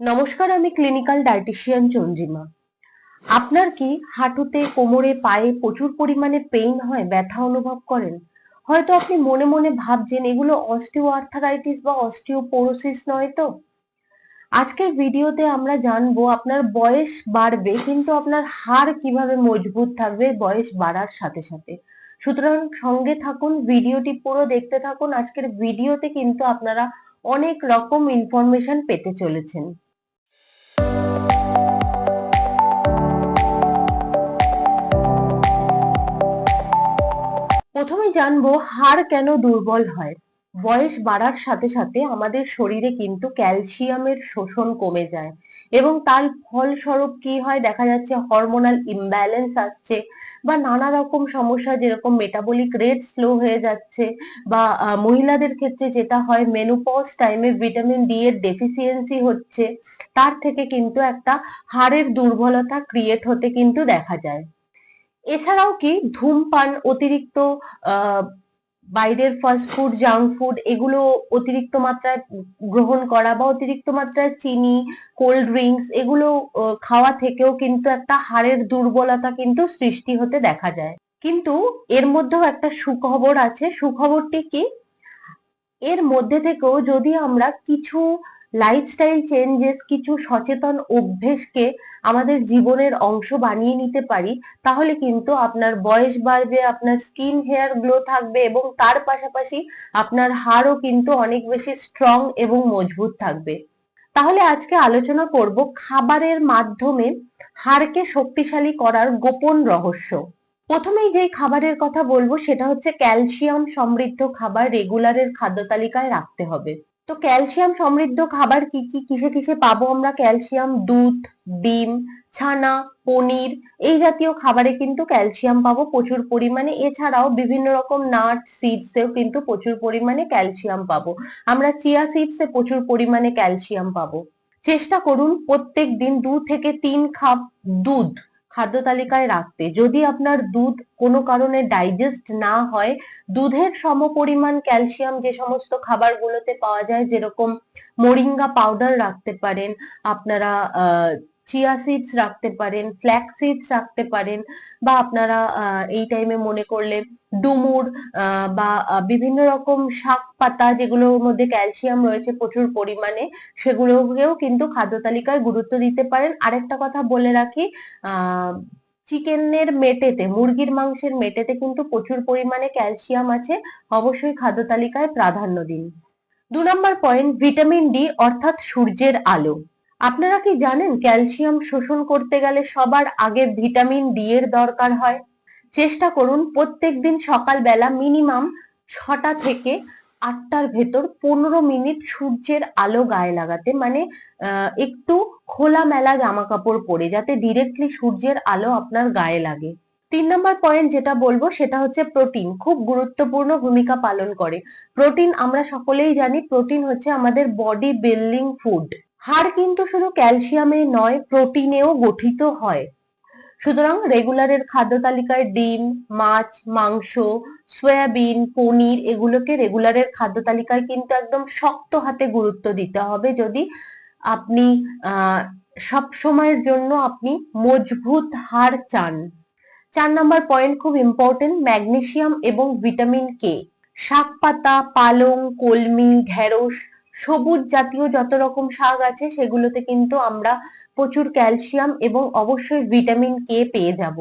নমস্কার, আমি clinical dietician Chandrima. আপনার কি হাঁটুতে, কোমরে, পায়ে প্রচুর পরিমাণে পেইন হয়, ব্যথা অনুভব করেন? হয়তো আপনি মনে মনে ভাবছেন, এগুলো অস্টিও আর্থারাইটিস বা অস্টিওপোরোসিস নয় তো? আজকের ভিডিওতে আমরা জানব, আপনার বয়স বাড়বে, কিন্তু আপনার হাড় কীভাবে মজবুত থাকবে, বয়স বাড়ার সাথে সাথে। সুতরাং সঙ্গে থাকুন, ভিডিওটি পুরো দেখতে থাকুন। আজকের ভিডিওতে কিন্তু আপনারা অনেক রকম ইনফরমেশন পেতে চলেছেন। প্রথমে জানব হাড় কেন দুর্বল হয়। বয়স বাড়ার সাথে সাথে আমাদের শরীরে কিন্তু ক্যালসিয়ামের শোষণ কমে যায় এবং তার ফলস্বরূপ কি হয় দেখা যাচ্ছে হরমোনাল ইমব্যালেন্স আসছে বা নানা রকম সমস্যা যেরকম মেটাবলিক রেট স্লো হয়ে যাচ্ছে বা মহিলাদের ক্ষেত্রে যেটা হয় মেনোপজ টাইমে ভিটামিন ডি এর ডেফিসিয়েন্সি হচ্ছে, তার থেকে কিন্তু একটা হাড়ের দুর্বলতা ক্রিয়েট হতে কিন্তু দেখা যায়। এছাড়াও কি ধূমপান অতিরিক্ত বাইরের ফাস্ট ফুড জাঙ্ক ফুড এগুলো অতিরিক্ত মাত্রায় গ্রহণ করা বা অতিরিক্ত মাত্রায় চিনি কোল্ড ড্রিঙ্কস এগুলো খাওয়া থেকেও কিন্তু একটা হাড়ের দুর্বলতা কিন্তু সৃষ্টি হতে দেখা যায়। কিন্তু এর মধ্যেও একটা সুখবর আছে। সুখবরটি কি? এর মধ্যে থেকেও যদি আমরা কিছু লাইফস্টাইল চেঞ্জেস কিছু সচেতন অভ্যেসকে আমাদের জীবনের অংশ বানিয়ে নিতে পারি, তাহলে কিন্তু আপনার বয়স বাড়বে, আপনার স্কিন হেয়ার গ্লো থাকবে এবং তার পাশাপাশি আপনার হাড়ও কিন্তু অনেক বেশি স্ট্রং এবং মজবুত থাকবে। তাহলে আজকে আলোচনা করব খাবারের মাধ্যমে হাড়কে শক্তিশালী করার গোপন রহস্য। প্রথমেই যে খাবারের কথা বলব সেটা হচ্ছে ক্যালসিয়াম সমৃদ্ধ খাবার রেগুলারের খাদ্য তালিকায় রাখতে হবে। তো ক্যালসিয়াম সমৃদ্ধ খাবার কি কি, কিসে কিসে পাবো আমরা? ক্যালসিয়াম, দুধ, ডিম, ছানা, পনির, এই জাতীয় খাবারে কিন্তু ক্যালসিয়াম পাবো প্রচুর পরিমাণে। এছাড়াও বিভিন্ন রকম নাট সিডসেও কিন্তু প্রচুর পরিমাণে ক্যালসিয়াম পাবো। আমরা চিয়া সিডসে প্রচুর পরিমাণে ক্যালসিয়াম পাবো। চেষ্টা করুন প্রত্যেক দিন দু থেকে তিন কাপ দুধ খাদ্য তালিকায় রাখতে। যদি আপনার দুধ কোনো কারণে ডাইজেস্ট না হয়, দুধের সম সমপরিমাণ ক্যালসিয়াম যে সমস্ত খাবারগুলোতে পাওয়া যায়, যেরকম মোরিঙ্গা পাউডার রাখতে পারেন, আপনারা চিয়া সিডস রাখতে পারেন ফ্ল্যাক সিডস রাখতে পারেন বা আপনারা এই টাইমে মনে করলে ডুমুর বা বিভিন্ন রকম শাক পাতা যেগুলোর মধ্যে ক্যালসিয়াম রয়েছে প্রচুর পরিমাণে, সেগুলোকেও কিন্তু খাদ্য তালিকায় গুরুত্ব দিতে পারেন। আরেকটা কথা বলে রাখি চিকেনের মেটেতে, মুরগির মাংসের মেটেতে কিন্তু প্রচুর পরিমাণে ক্যালসিয়াম আছে। অবশ্যই খাদ্য তালিকায় প্রাধান্য দিন। দু নম্বর পয়েন্ট ভিটামিন ডি অর্থাৎ সূর্যের আলো। আপনারা কি জানেন ক্যালসিয়াম শোষণ করতে গেলে সবার আগে ভিটামিন ডি এর দরকার হয়? চেষ্টা করুন প্রত্যেক দিন সকালবেলা মিনিমাম ছটা থেকে আটটার ভেতর পনেরো মিনিট সূর্যের আলো গায়ে লাগাতে মানে একটু খোলামেলা জামা কাপড় পরে যাতে ডিরেক্টলি সূর্যের আলো আপনার গায়ে লাগে। তিন নম্বর পয়েন্ট যেটা বলব সেটা হচ্ছে প্রোটিন খুব গুরুত্বপূর্ণ ভূমিকা পালন করে। প্রোটিন আমরা সকলেই জানি প্রোটিন হচ্ছে আমাদের বডি বিল্ডিং ফুড হাড় কিন্তু শুধু ক্যালসিয়ামে নয়, প্রোটিনেও গঠিত হয়। সুতরাং রেগুলারের খাদ্য তালিকায় ডিম, মাছ, মাংস, সয়াবিন, পনির এগুলোকে রেগুলারের খাদ্য তালিকায় কিন্তু একদম শক্ত হাতে গুরুত্ব দিতে হবে যদি আপনি সব সময়ের জন্য আপনি মজবুত হাড় চান। চার নাম্বার পয়েন্ট খুব ইম্পর্টেন্ট ম্যাগনেসিয়াম এবং ভিটামিন কে শাক পাতা পালং, কলমি, ঢেঁড়স সবুজ জাতীয় যত রকম শাক আছে, সেগুলোতে কিন্তু আমরা প্রচুর ক্যালসিয়াম এবং অবশ্যই ভিটামিন কে পেয়ে যাব।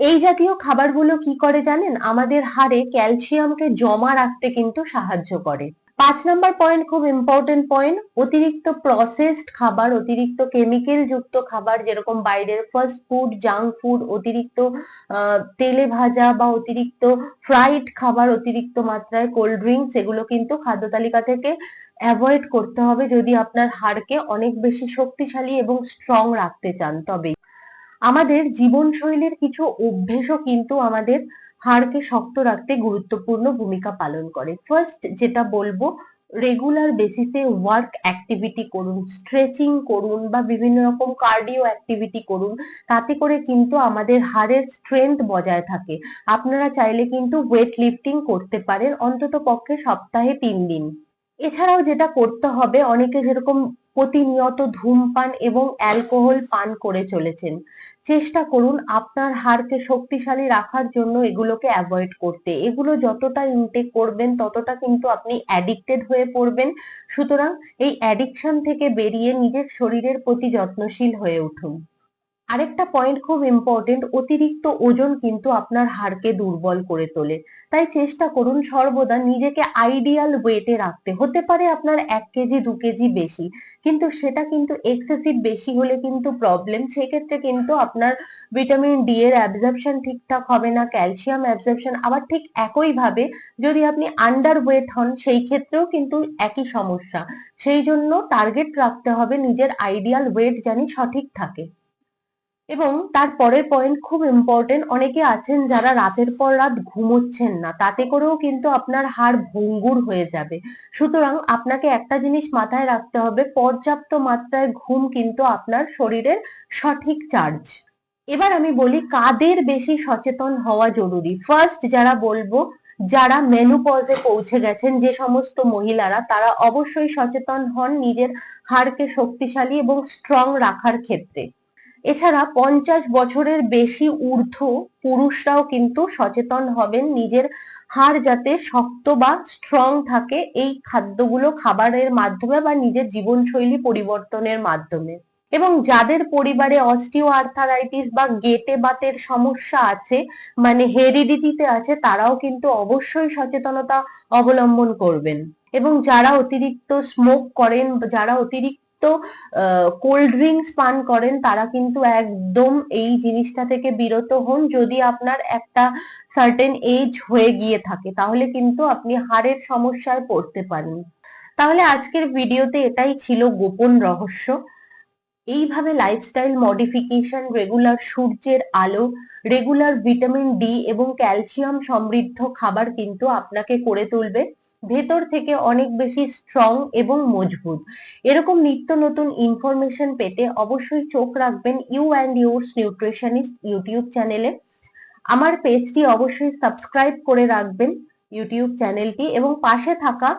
এই জাতীয় খাবারগুলো কি করে জানেন? আমাদের হাড়ে ক্যালসিয়ামকে জমা রাখতে কিন্তু সাহায্য করে। পাঁচ নম্বর পয়েন্ট খুব ইম্পর্টেন্ট পয়েন্ট অতিরিক্ত প্রসেসড খাবার, অতিরিক্ত কেমিক্যাল যুক্ত খাবার যেরকম বাইরের ফাস্ট ফুড জাঙ্ক ফুড অতিরিক্ত তেলে ভাজা বা অতিরিক্ত ফ্রাইড খাবার, অতিরিক্ত মাত্রায় কোল্ড ড্রিঙ্কস এগুলো কিন্তু খাদ্য তালিকা থেকে অ্যাভয়েড করতে হবে যদি আপনার হাড়কে অনেক বেশি শক্তিশালী এবং স্ট্রং রাখতে চান তবে আমাদের জীবনশৈলীর কিছু অভ্যেসও কিন্তু আমাদের হাড়কে শক্ত রাখতে গুরুত্বপূর্ণ ভূমিকা পালন করে। ফার্স্ট যেটা বলব রেগুলার বেসিসে ওয়ার্ক অ্যাক্টিভিটি করুন স্ট্রেচিং করুন বা বিভিন্ন রকম কার্ডিও অ্যাক্টিভিটি করুন, তাতে করে কিন্তু আমাদের হাড়ের স্ট্রেংথ বজায় থাকে। আপনারা চাইলে কিন্তু ওয়েট লিফটিং করতে পারেন অন্তত পক্ষে সপ্তাহে তিন দিন। এছাড়াও যেটা করতে হবে, অনেকে যেরকম প্রতিনিয়ত ধূমপান এবং অ্যালকোহল পান করে চলেছেন। চেষ্টা করুন আপনার হাড়কে শক্তিশালী রাখার জন্য এগুলোকে অ্যাভয়েড করতে। এগুলো যতটা ইনটেক করবেন, ততটা কিন্তু আপনি অ্যাডিক্টেড হয়ে পড়বেন। সুতরাং এই অ্যাডিকশন থেকে বেরিয়ে নিজের শরীরের প্রতি যত্নশীল হয়ে উঠুন। আরেকটা পয়েন্ট খুব ইম্পর্টেন্ট অতিরিক্ত ওজন কিন্তু আপনার হাড়কে দুর্বল করে তোলে। তাই চেষ্টা করুন সর্বদা নিজেকে আইডিয়াল ওয়েটে রাখতে। হতে পারে আপনার এক কেজি, দু কেজি বেশি, কিন্তু সেটা কিন্তু এক্সেসিভ বেশি হলে কিন্তু প্রবলেম সেক্ষেত্রে কিন্তু আপনার ভিটামিন ডি এর অ্যাবজর্পশন ঠিকঠাক হবে না ক্যালসিয়াম অ্যাবজর্পশন আবার ঠিক একইভাবে যদি আপনি আন্ডার ওয়েট হন, সেই ক্ষেত্রেও কিন্তু একই সমস্যা। সেই জন্য টার্গেট রাখতে হবে, নিজের আইডিয়াল ওয়েট জানি সঠিক থাকে। এবং তার পরের পয়েন্ট খুব ইম্পর্টেন্ট অনেকে আছেন যারা রাতের পর রাত ঘুমোচ্ছেন না, তাতে করেও কিন্তু আপনার হাড় ভঙ্গুর হয়ে যাবে। সুতরাং আপনাকে একটা জিনিস মাথায় রাখতে হবে, পর্যাপ্ত মাত্রায় ঘুম কিন্তু আপনার শরীরের সঠিক চার্জ এবার আমি বলি কাদের বেশি সচেতন হওয়া জরুরি। ফার্স্ট যারা বলব, যারা মেনুপজে পৌঁছে গেছেন, যে সমস্ত মহিলারা, তারা অবশ্যই সচেতন হন নিজের হাড়কে শক্তিশালী এবং স্ট্রং রাখার ক্ষেত্রে। এছাড়া পঞ্চাশ বছরের বেশি ঊর্ধ্ব পুরুষরাও কিন্তু সচেতন হবেন, নিজের হাড় যাতে শক্ত বা স্ট্রং থাকে এই খাদ্যগুলো খাবারের মাধ্যমে বা নিজের জীবনশৈলী পরিবর্তনের মাধ্যমে। এবং যাদের পরিবারে অস্টিও আর্থারাইটিস বা গেটে বাতের সমস্যা আছে মানে হেরিডিটিতে আছে, তারাও কিন্তু অবশ্যই সচেতনতা অবলম্বন করবেন। এবং যারা অতিরিক্ত স্মোক করেন যারা অতিরিক্ত কোল্ড ড্রিঙ্কস পান করেন, তারা কিন্তু একদম এই জিনিসটা থেকে বিরত হন যদি আপনার একটা সার্টেন এজ হয়ে গিয়ে থাকে। তাহলে কিন্তু আপনি হাড়ের সমস্যায় পড়তে পারেন। তাহলে আজকের ভিডিওতে এটাই ছিল গোপন রহস্য। এইভাবে লাইফস্টাইল মডিফিকেশন রেগুলার সূর্যের আলো রেগুলার ভিটামিন ডি এবং ক্যালসিয়াম সমৃদ্ধ খাবার কিন্তু আপনাকে করে তুলবে। ভেতর থেকে অনেক বেশি স্ট্রং এবং মজবুত। এরকম নিত্য নতুন ইনফরমেশন পেতে অবশ্যই চোখ রাখবেন you and yours nutritionist YouTube চ্যানেলে আমার পেজটি অবশ্যই সাবস্ক্রাইব করে রাখবেন ইউটিউব চ্যানেলটি এবং পাশে থাকা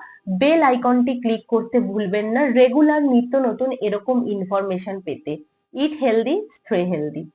বেল আইকনটি ক্লিক করতে ভুলবেন না। রেগুলার নিত্য নতুন এরকম ইনফরমেশন পেতে। ইট হেলদি স্ট্রে হেলদি